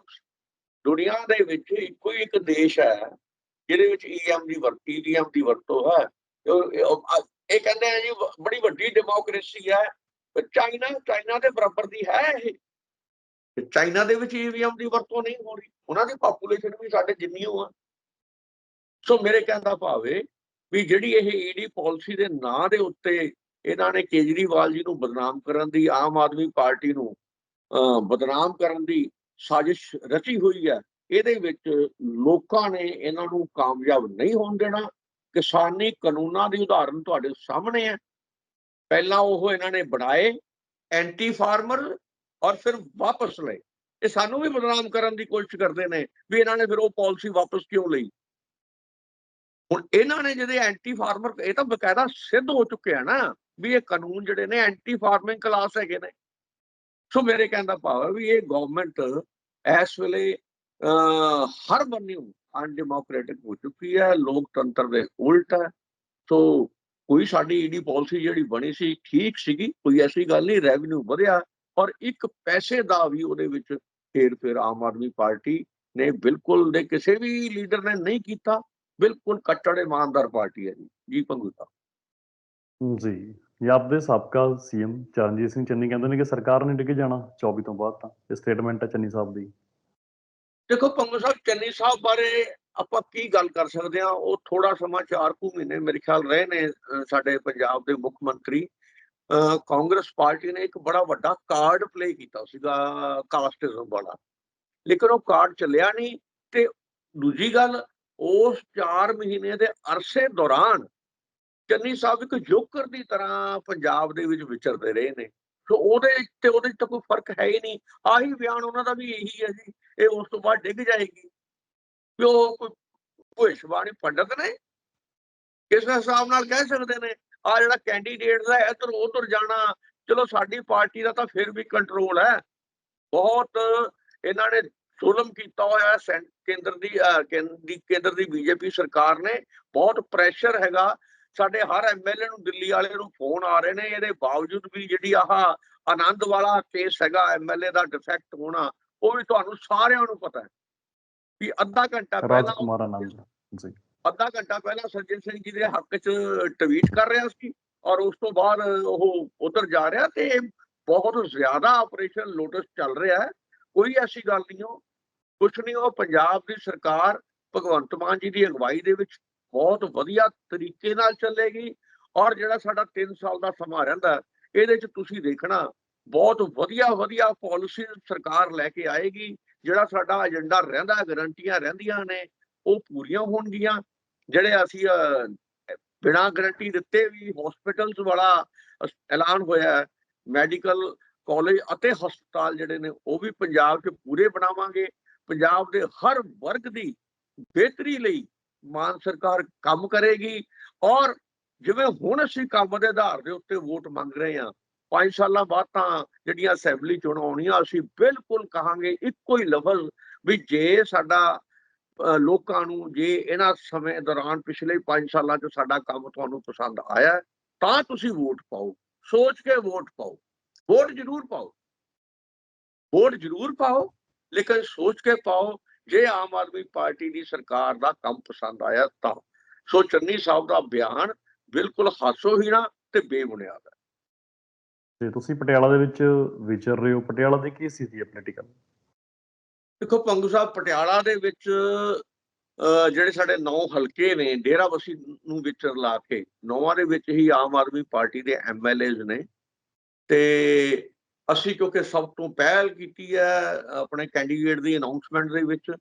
ਦੁਨੀਆ ਦੇ ਵਿੱਚ ਇੱਕੋ ਹੀ ਇੱਕ ਦੇਸ਼ ਹੈ, ਜਿਹਦੇ ਵਿੱਚ ਈਐਮ ਦੀ ਵਰਤੀ ਈਵੀਐਮ ਦੀ ਵਰਤੋਂ ਹੈ। ਇਹ ਕਹਿੰਦੇ ਆ ਜੀ ਬੜੀ ਵੱਡੀ ਡੈਮੋਕ੍ਰੇਸੀ ਹੈ ਚਾਈਨਾ ਚਾਈਨਾ ਦੇ ਬਰਾਬਰ ਦੀ ਹੈ ਇਹ। ਚਾਈਨਾ ਦੇ ਵਿੱਚ ਈਵੀਐਮ ਦੀ ਵਰਤੋਂ ਨਹੀਂ ਹੋ ਰਹੀ, ਉਹਨਾਂ ਦੀ ਪਾਪੂਲੇਸ਼ਨ ਵੀ ਸਾਡੇ ਜਿੰਨੀ ਹੋ ਆ। ਸੋ ਮੇਰੇ ਕਹਿਣ ਦਾ ਭਾਵ ਹੈ ਵੀ ਜਿਹੜੀ ਇਹ ਈਡੀ ਪਾਲਿਸੀ ਦੇ ਨਾਂ ਦੇ ਉੱਤੇ ਇਹਨਾਂ ਨੇ ਕੇਜਰੀਵਾਲ ਜੀ ਨੂੰ ਬਦਨਾਮ ਕਰਨ ਦੀ ਆਮ ਆਦਮੀ ਪਾਰਟੀ ਨੂੰ ਅਹ, ਬਦਨਾਮ ਕਰਨ ਦੀ ਸਾਜ਼ਿਸ਼ ਰਚੀ ਹੋਈ ਹੈ। ਇਹਦੇ ਵਿੱਚ ਲੋਕਾਂ ਨੇ ਇਹਨਾਂ ਨੂੰ ਕਾਮਯਾਬ ਨਹੀਂ ਹੋਣ ਦੇਣਾ। ਕਿਸਾਨੀ ਕਾਨੂੰਨਾਂ ਦੀ ਉਦਾਹਰਨ ਤੁਹਾਡੇ ਸਾਹਮਣੇ ਹੈ। ਪਹਿਲਾਂ ਉਹ ਇਹਨਾਂ ਨੇ ਬਣਾਏ ਐਂਟੀ ਫਾਰਮਰ ਔਰ ਫਿਰ ਵਾਪਸ ਲਏ। ਇਹ ਸਾਨੂੰ ਵੀ ਬਦਨਾਮ ਕਰਨ ਦੀ ਕੋਸ਼ਿਸ਼ ਕਰਦੇ ਨੇ ਵੀ ਇਹਨਾਂ ਨੇ ਫਿਰ ਉਹ ਪਾਲਿਸੀ ਵਾਪਸ ਕਿਉਂ ਲਈ? ਹੁਣ ਇਹਨਾਂ ਨੇ ਜਿਹੜੇ ਐਂਟੀ ਫਾਰਮਰ ਇਹ ਤਾਂ ਬਕਾਇਦਾ ਸਿੱਧ ਹੋ ਚੁੱਕਿਆ ਨਾ। ਵੀ ਇਹ ਕਾਨੂੰਨ ਜਿਹੜੇ ਨੇ ਐਂਟੀ ਫਾਰਮਿੰਗ ਕਲਾਸ ਹੈਗੇ ਨੇ। ਸੋ ਮੇਰੇ ਕਹਿਣ ਦਾ ਭਾਵ ਹੈ ਵੀ ਇਹ ਗਵਰਨਮੈਂਟ ਇਸ ਵੇਲੇ ਅਹ, ਹਰ ਬੰਨਿਓ ਅਨਡੈਮੋਕ੍ਰੈਟਿਕ ਹੋ ਚੁੱਕੀ ਹੈ ਲੋਕਤੰਤਰ ਦੇ ਉਲਟ ਹੈ। ਸੋ ਕੋਈ ਸਾਡੀ ਈਡੀ ਪਾਲਿਸੀ ਜਿਹੜੀ ਬਣੀ ਸੀ ਠੀਕ ਸੀਗੀ ਕੋਈ ਐਸੀ ਗੱਲ ਨਹੀਂ ਰੈਵਨਿਊ ਵਧਿਆ ਔਰ ਇੱਕ ਪੈਸੇ ਦਾ ਵੀ ਉਹਦੇ ਵਿੱਚ ਫੇਰ ਫੇਰ ਆਮ ਆਦਮੀ ਪਾਰਟੀ ਨੇ ਬਿਲਕੁਲ ਦੇ ਕਿਸੇ ਵੀ ਲੀਡਰ ਨੇ ਨਹੀਂ ਕੀਤਾ ਬਿਲਕੁਲ ਕੱਟੜ ਇਮਾਨਦਾਰ ਪਾਰਟੀ ਹੈ ਜੀ। ਜੀ ਪੰਗੂ ਸਾਹਿਬ। ਜੀ। ਪੰਜਾਬ ਦੇ ਸਾਬਕਾ ਸੀਐਮ ਚਰਨਜੀਤ ਸਿੰਘ ਚੰਨੀ ਕਹਿੰਦੇ ਨੇ ਕਿ ਸਰਕਾਰ ਨੇ ਡਿੱਗ ਜਾਣਾ 24 ਤੋਂ ਬਾਅਦ ਤਾਂ, ਇਹ ਸਟੇਟਮੈਂਟ ਹੈ ਚੰਨੀ ਸਾਹਿਬ ਦੀ। ਦੇਖੋ, ਪੰਗੂ ਸਾਹਿਬ, ਚੰਨੀ ਸਾਹਿਬ ਬਾਰੇ ਆਪਾਂ ਕੀ ਗੱਲ ਕਰ ਸਕਦੇ ਆ ਉਹ ਥੋੜਾ ਸਮਾਂ ਚਾਰ ਕੁ ਮਹੀਨੇ ਮੇਰੇ ਖਿਆਲ ਰਹੇ ਨੇ ਸਾਡੇ ਪੰਜਾਬ ਦੇ ਮੁੱਖ ਮੰਤਰੀ। ਕਾਂਗਰਸ ਪਾਰਟੀ ਨੇ ਇੱਕ ਬੜਾ ਵੱਡਾ ਕਾਰਡ ਪਲੇ ਕੀਤਾ ਸੀਗਾ ਕਾਸਟਿਜ਼ਮ ਵਾਲਾ। ਲੇਕਿਨ ਉਹ ਕਾਰਡ ਚੱਲਿਆ ਨਹੀਂ ਤੇ ਦੂਜੀ ਗੱਲ, ਉਸ 4 ਮਹੀਨੇ ਦੇ ਅਰਸੇ ਦੌਰਾਨ ਚੰਨੀ ਸਾਹਿਬ ਇੱਕ ਜੋਕਰ ਦੀ ਤਰ੍ਹਾਂ ਪੰਜਾਬ ਦੇ ਵਿੱਚ ਵਿਚਰਦੇ ਰਹੇ ਨੇ। ਸੋ ਉਹਦੇ ਤੇ ਉਹਦੇ 'ਚ ਤਾਂ ਕੋਈ ਫ਼ਰਕ ਹੈ ਹੀ ਨਹੀਂ। ਆਹੀ ਬਿਆਨ ਉਹਨਾਂ ਦਾ ਵੀ ਇਹੀ ਹੈ ਜੀ ਇਹ ਉਸ ਤੋਂ ਬਾਅਦ ਡਿੱਗ ਜਾਏਗੀ। ਵੀ ਉਹ ਕੋਈ ਭਵਿੱਖਬਾਣੀ ਪੰਡਤ ਨੇ ਕਿਸ ਹਿਸਾਬ ਨਾਲ ਕਹਿ ਸਕਦੇ ਨੇ ਆ ਜਿਹੜਾ ਕੈਂਡੀਡੇਟ ਦਾ ਇੱਧਰ ਉਧਰ ਜਾਣਾ ਚਲੋ ਸਾਡੀ ਪਾਰਟੀ ਦਾ ਤਾਂ ਫਿਰ ਵੀ ਕੰਟਰੋਲ ਹੈ। ਬਹੁਤ ਇਹਨਾਂ ਨੇ ਜ਼ੁਲਮ ਕੀਤਾ ਹੋਇਆ ਸੈਂ- ਕੇਂਦਰ ਦੀ ਅਹ, ਕੇਂਦਰ ਦੀ ਕੇਂਦਰ ਦੀ ਬੀਜੇਪੀ ਸਰਕਾਰ ਨੇ। ਬਹੁਤ ਪ੍ਰੈਸ਼ਰ ਹੈਗਾ। ਸਾਡੇ ਹਰ ਐਮਐਲਏ ਨੂੰ ਦਿੱਲੀ ਵਾਲੇ ਨੂੰ ਫੋਨ ਆ ਰਹੇ ਨੇ ਇਹਦੇ ਬਾਵਜੂਦ ਵੀ ਜਿਹੜੀ ਆਹ ਆਨੰਦ ਵਾਲਾ ਕੇਸ ਹੈਗਾ ਐਮਐਲਏ ਦਾ ਡਿਫੈਕਟ ਹੋਣਾ ਉਹ ਵੀ ਤੁਹਾਨੂੰ ਸਾਰਿਆਂ ਨੂੰ ਪਤਾ ਹੈ। ਵੀ ਅੱਧਾ ਘੰਟਾ ਪਹਿਲਾਂ ਕੁਮਾਰ ਆਨੰਦ ਜੀ। ਅੱਧਾ ਘੰਟਾ ਪਹਿਲਾਂ ਸੱਜਣ ਸਿੰਘ ਜੀ ਦੇ ਹੱਕ 'ਚ ਟਵੀਟ ਕਰ ਰਿਹਾ ਸੀ ਔਰ ਉਸ ਤੋਂ ਬਾਅਦ ਉਹ ਉਧਰ ਜਾ ਰਿਹਾ ਤੇ ਬਹੁਤ ਜ਼ਿਆਦਾ ਆਪਰੇਸ਼ਨ ਲੋਟਸ ਚੱਲ ਰਿਹਾ ਹੈ। ਕੋਈ ਐਸੀ ਗੱਲ ਨਹੀਂ ਹੋ। ਕੁਛ ਨਹੀਂ ਉਹ ਪੰਜਾਬ ਦੀ ਸਰਕਾਰ ਭਗਵੰਤ ਮਾਨ ਜੀ ਦੀ ਅਗਵਾਈ ਦੇ ਵਿੱਚ ਬਹੁਤ ਵਧੀਆ ਤਰੀਕੇ ਨਾਲ ਚੱਲੇਗੀ ਔਰ ਜਿਹੜਾ ਸਾਡਾ 3 ਸਾਲ ਦਾ ਸਮਾਂ ਰਹਿੰਦਾ, ਇਹਦੇ 'ਚ ਤੁਸੀਂ ਦੇਖਣਾ, ਬਹੁਤ ਵਧੀਆ ਵਧੀਆ ਪਾਲਿਸੀ ਸਰਕਾਰ ਲੈ ਕੇ ਆਏਗੀ, ਜਿਹੜਾ ਸਾਡਾ ਏਜੰਡਾ ਰਹਿੰਦਾ ਗਰੰਟੀਆਂ ਰਹਿੰਦੀਆਂ ਨੇ, ਉਹ ਪੂਰੀਆਂ ਹੋਣਗੀਆਂ। ਜਿਹੜੇ ਅਸੀਂ ਬਿਨਾਂ ਗਰੰਟੀ ਦਿੱਤੇ ਵੀ ਹਸਪੀਟਲਸ ਵਾਲਾ ਐਲਾਨ ਹੋਇਆ ਮੈਡੀਕਲ ਕਾਲਜ ਅਤੇ ਹਸਪਤਾਲ ਜਿਹੜੇ ਨੇ, ਉਹ ਵੀ ਪੰਜਾਬ 'ਚ ਪੂਰੇ ਬਣਾਵਾਂਗੇ। ਪੰਜਾਬ ਦੇ ਹਰ ਵਰਗ ਦੀ ਬਿਹਤਰੀ ਲਈ ਮਾਨ ਸਰਕਾਰ ਕੰਮ ਕਰੇਗੀ ਔਰ ਜਿਵੇਂ ਹੁਣ ਅਸੀਂ ਕੰਮ ਦੇ ਆਧਾਰ ਦੇ ਉੱਤੇ ਵੋਟ ਮੰਗ ਰਹੇ ਹਾਂ 5 ਸਾਲਾਂ ਬਾਅਦ ਤਾਂ ਜਿਹੜੀਆਂ ਅਸੈਂਬਲੀ ਚੋਣਾਂ ਆਉਣੀਆਂ, ਅਸੀਂ ਬਿਲਕੁਲ ਕਹਾਂਗੇ ਇੱਕੋ ਹੀ ਲਫ਼ਜ਼ ਵੀ ਜੇ ਸਾਡਾ ਲੋਕਾਂ ਨੂੰ ਜੇ ਇਹਨਾਂ ਸਮੇਂ ਦੌਰਾਨ ਪਿਛਲੇ 5 ਸਾਲਾਂ 'ਚ ਸਾਡਾ ਕੰਮ ਤੁਹਾਨੂੰ ਪਸੰਦ ਆਇਆ, ਤਾਂ ਤੁਸੀਂ ਵੋਟ ਪਾਓ, ਸੋਚ ਕੇ ਵੋਟ ਪਾਓ, ਵੋਟ ਜ਼ਰੂਰ ਪਾਓ। ਵੋਟ ਜ਼ਰੂਰ ਪਾਓ, ਲੇਕਿਨ ਸੋਚ ਕੇ ਪਾਓ ਜੇ ਆਮ ਆਦਮੀ ਪਾਰਟੀ ਦੀ ਸਰਕਾਰ ਦਾ ਕੰਮ ਪਸੰਦ ਆਇਆ ਤਾਂ ਸੋ ਚੰਨੀ ਸਾਹਿਬ ਦਾ ਬਿਆਨ ਬਿਲਕੁਲ ਹਾਸੋਹੀਣਾ ਤੇ ਬੇਬੁਨਿਆਦ ਹੈ। ਤੇ ਤੁਸੀਂ ਪਟਿਆਲਾ ਦੇ ਵਿੱਚ ਵਿਚਰ ਰਹੇ ਹੋ। ਪਟਿਆਲਾ ਦੀ ਕੀ ਸਥਿਤੀ ਹੈ ਪੋਲੀਟੀਕਲ ਦੇਖੋ ਪੰਗੂ ਸਾਹਿਬ ਪਟਿਆਲਾ ਦੇ ਵਿੱਚ ਜਿਹੜੇ ਸਾਡੇ ਨੌ ਹਲਕੇ ਨੇ ਡੇਰਾਬੱਸੀ ਨੂੰ ਵਿੱਚ ਲਾ ਕੇ ਨੌਵਾਂ ਦੇ ਵਿੱਚ ਹੀ ਆਮ ਆਦਮੀ ਪਾਰਟੀ ਦੇ ਐਮਐਲਏਜ਼ ਨੇ। ਤੇ ਅਸੀਂ ਕਿਉਂਕਿ ਸਭ ਤੋਂ ਪਹਿਲ ਕੀਤੀ ਹੈ ਆਪਣੇ ਕੈਂਡੀਡੇਟ ਦੀ ਅਨਾਉਂਸਮੈਂਟ ਦੇ ਵਿੱਚ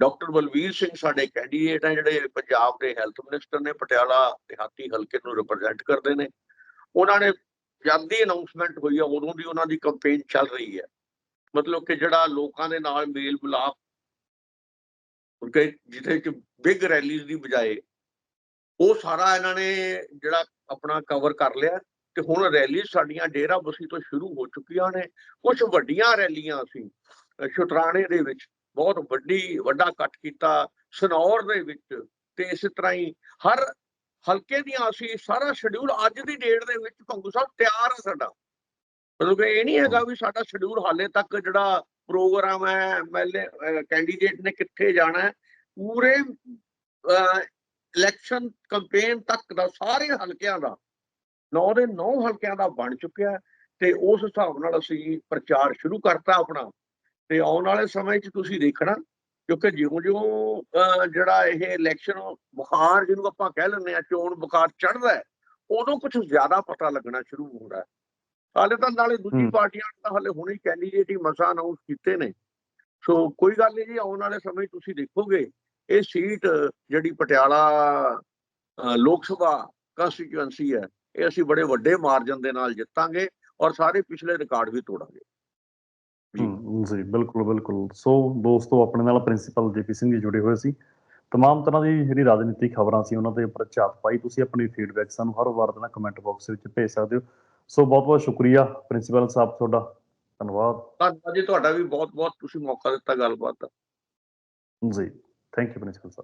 ਡਾਕਟਰ ਬਲਵੀਰ ਸਿੰਘ ਸਾਡੇ ਕੈਂਡੀਡੇਟ ਹੈ ਜਿਹੜੇ ਪੰਜਾਬ ਦੇ ਹੈਲਥ ਮਿਨਿਸਟਰ ਨੇ, ਪਟਿਆਲਾ ਦਿਹਾਤੀ ਹਲਕੇ ਨੂੰ ਰਿਪਰੈਜ਼ੈਂਟ ਕਰਦੇ ਨੇ। ਉਹਨਾਂ ਨੇ ਜਦ ਦੀ ਅਨਾਉਂਸਮੈਂਟ ਹੋਈ ਹੈ, ਉਦੋਂ ਦੀ ਉਹਨਾਂ ਦੀ ਕੈਂਪੇਨ ਚੱਲ ਰਹੀ ਹੈ। ਮਤਲਬ ਕਿ ਜਿਹੜਾ ਲੋਕਾਂ ਦੇ ਨਾਲ ਮੇਲ ਮਿਲਾਪ ਕਿਉਂਕਿ ਜਿਹਦੇ ਚ ਬਿਗ ਰੈਲੀਜ਼ ਦੀ ਬਜਾਏ ਉਹ ਸਾਰਾ ਇਹਨਾਂ ਨੇ ਜਿਹੜਾ ਆਪਣਾ ਕਵਰ ਕਰ ਲਿਆ। ਤੇ ਹੁਣ ਰੈਲੀ ਸਾਡੀਆਂ ਡੇਰਾ ਬਸੀ ਤੋਂ ਸ਼ੁਰੂ ਹੋ ਚੁੱਕੀਆਂ ਨੇ। ਕੁਝ ਵੱਡੀਆਂ ਰੈਲੀਆਂ ਅਸੀਂ ਸ਼ੁਤਰਾਣੇ ਦੇ ਵਿੱਚ ਬਹੁਤ ਵੱਡੀ, ਵੱਡਾ ਇਕੱਠ ਕੀਤਾ, ਸਨੌਰ ਦੇ ਵਿੱਚ ਤੇ ਇਸੇ ਤਰ੍ਹਾਂ ਹੀ ਹਰ ਹਲਕੇ ਦੀਆਂ ਅਸੀਂ ਸਾਰਾ ਸ਼ਡਿਊਲ ਅੱਜ ਦੀ ਡੇਟ ਦੇ ਵਿੱਚ ਪੰਗੂ ਸਾਹਿਬ ਤਿਆਰ ਹੈ ਸਾਡਾ। ਮਤਲਬ ਕਿ ਇਹ ਨਹੀਂ ਹੈਗਾ ਵੀ ਸਾਡਾ ਸ਼ਡਿਊਲ ਹਾਲੇ ਤੱਕ ਜਿਹੜਾ ਪ੍ਰੋਗਰਾਮ ਹੈ ਐਮਐਲਏ ਕੈਂਡੀਡੇਟ ਨੇ ਕਿੱਥੇ ਜਾਣਾ ਹੈ, ਪੂਰੇ ਇਲੈਕਸ਼ਨ ਕੈਂਪੇਨ ਤੱਕ ਦਾ ਸਾਰੇ ਹਲਕਿਆਂ ਦਾ ਨੌ ਦੇ ਨੌ ਹਲਕਿਆਂ ਦਾ ਬਣ ਚੁੱਕਿਆ ਤੇ ਉਸ ਹਿਸਾਬ ਨਾਲ ਅਸੀਂ ਪ੍ਰਚਾਰ ਸ਼ੁਰੂ ਕਰਤਾ ਆਪਣਾ। ਤੇ ਆਉਣ ਵਾਲੇ ਸਮੇਂ 'ਚ ਤੁਸੀਂ ਦੇਖਣਾ ਕਿਉਂਕਿ ਜਿਉਂ-ਜਿਉਂ ਜਿਹੜਾ ਇਹ ਇਲੈਕਸ਼ਨ ਬੁਖਾਰ ਜਿਹਨੂੰ ਆਪਾਂ ਕਹਿ ਲੈਂਦੇ ਆ ਚੋਣ ਬੁਖਾਰ ਚੜ੍ਹਦਾ ਹੈ ਉਦੋਂ ਕੁਝ ਜ਼ਿਆਦਾ ਪਤਾ ਲੱਗਣਾ ਸ਼ੁਰੂ ਹੁੰਦਾ ਹੈ। ਹਾਲੇ ਤਾਂ ਨਾਲੇ ਦੂਜੀ। ਪਾਰਟੀਆਂ ਤਾਂ ਹਾਲੇ ਹੁਣੇ ਕੈਂਡੀਡੇਟ ਹੀ ਮਸਾ ਅਨਾਉਂਸ ਕੀਤੇ ਨੇ। ਸੋ ਕੋਈ ਗੱਲ ਨਹੀਂ ਜੀ ਆਉਣ ਵਾਲੇ ਸਮੇਂ ਤੁਸੀਂ ਦੇਖੋਗੇ ਇਹ ਸੀਟ ਜਿਹੜੀ ਪਟਿਆਲਾ ਲੋਕ ਸਭਾ ਕੰਸਟੀਚੁਐਂਸੀ ਹੈ ਇਹ ਅਸੀਂ ਬੜੇ ਵੱਡੇ ਮਾਰਜਨ ਦੇ ਨਾਲ ਜਿੱਤਾਂਗੇ ਔਰ ਸਾਰੇ ਪਿਛਲੇ ਰਿਕਾਰਡ ਵੀ ਤੋੜਾਂਗੇ। ਜੀ। ਬਿਲਕੁਲ ਬਿਲਕੁਲ। ਸੋ ਦੋਸਤੋ ਆਪਣੇ ਨਾਲ ਪ੍ਰਿੰਸੀਪਲ ਜੇਪੀ ਸਿੰਘ ਜੀ ਜੁੜੇ ਹੋਏ ਸੀ। ਤਮਾਮ ਤਰ੍ਹਾਂ ਦੀ ਜਿਹੜੀ ਰਾਜਨੀਤਿਕ ਖਬਰਾਂ ਸੀ ਉਹਨਾਂ ਦੇ ਉੱਪਰ ਝਾਤ ਪਾਈ। ਤੁਸੀਂ ਆਪਣੀ ਫੀਡਬੈਕ ਸਾਨੂੰ ਹਰ ਵਾਰ ਦਾ ਕਮੈਂਟ ਬਾਕਸ ਵਿੱਚ ਭੇਜ ਸਕਦੇ ਹੋ। ਸੋ ਬਹੁਤ ਬਹੁਤ ਸ਼ੁਕਰੀਆ ਪ੍ਰਿੰਸੀਪਲ ਸਾਹਿਬ ਤੁਹਾਡਾ। ਧੰਨਵਾਦ। ਧੰਨਵਾਦ ਜੀ ਤੁਹਾਡਾ ਵੀ ਬਹੁਤ ਬਹੁਤ ਤੁਸੀਂ ਮੌਕਾ ਦਿੱਤਾ ਗੱਲਬਾਤ ਦਾ। ਜੀ ਥੈਂਕ ਯੂ ਪ੍ਰਿੰਸੀਪਲ ਸਾਹਿਬ।